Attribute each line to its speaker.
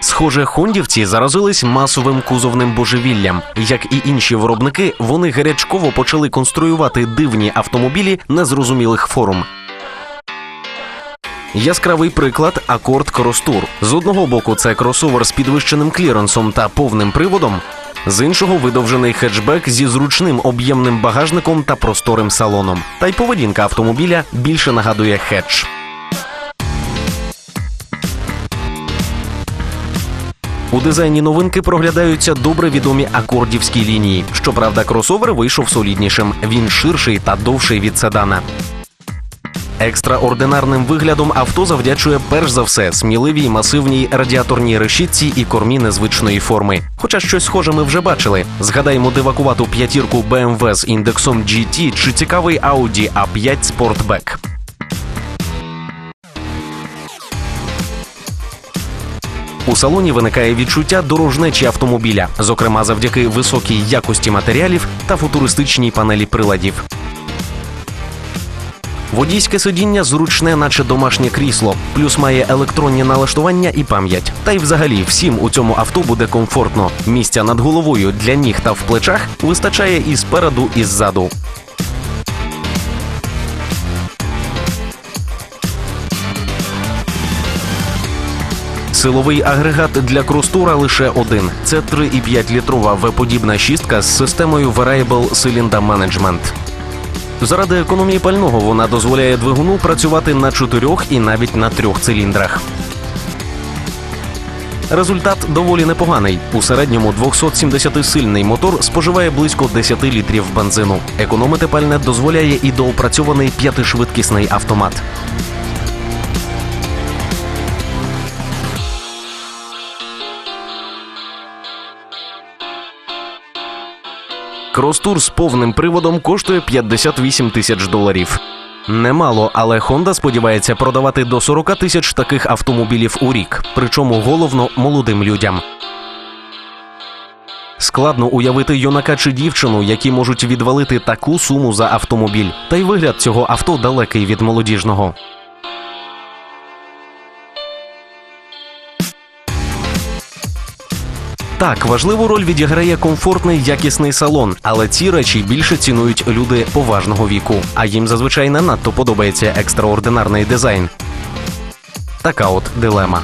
Speaker 1: Схоже, хондівці заразились масовим кузовним божевіллям. Як і інші виробники, вони гарячково почали конструювати дивні автомобілі незрозумілих форм. Яскравий приклад акорд Кростур. З одного боку, це кросовер з підвищеним кліренсом та повним приводом. З іншого видовжений хетчбек зі зручним об'ємним багажником та просторим салоном. Та й поведінка автомобіля більше нагадує хетч. У дизайні новинки проглядаються добре відомі акордівські лінії. Щоправда, кросовер вийшов соліднішим. Він ширший та довший від седана. Екстраординарним виглядом авто завдячує перш за все сміливій масивній радіаторній решітці і кормі незвичної форми. Хоча щось схоже ми вже бачили. Згадаймо дивакувату п'ятірку BMW з індексом GT чи цікавий Audi A5 Sportback. У салоні виникає відчуття дорожнечі автомобіля, зокрема завдяки високій якості матеріалів та футуристичній панелі приладів. Водійське сидіння зручне, наче домашнє крісло, плюс має електронні налаштування і пам'ять. Та й взагалі всім у цьому авто буде комфортно. Місця над головою для ніг та в плечах вистачає і спереду, і ззаду. Силовий агрегат для кростура лише один. Це 3,5 літрова V-подібна шістка з системою Variable Cylinder Management. Заради економії пального вона дозволяє двигуну працювати на чотирьох і навіть на трьох циліндрах. Результат доволі непоганий. У середньому 270-сильний мотор споживає близько 10 літрів бензину. Економити пальне дозволяє і доопрацьований п'ятишвидкісний автомат. Кростур з повним приводом коштує 58 тисяч доларів. Немало, але Honda сподівається продавати до 40 тисяч таких автомобілів у рік, причому головно молодим людям. Складно уявити юнака чи дівчину, які можуть відвалити таку суму за автомобіль. Та й вигляд цього авто далекий від молодіжного. Так, важливу роль відіграє комфортний якісний салон, але ці речі більше цінують люди поважного віку, а їм зазвичай не надто подобається екстраординарний дизайн. Така от дилема.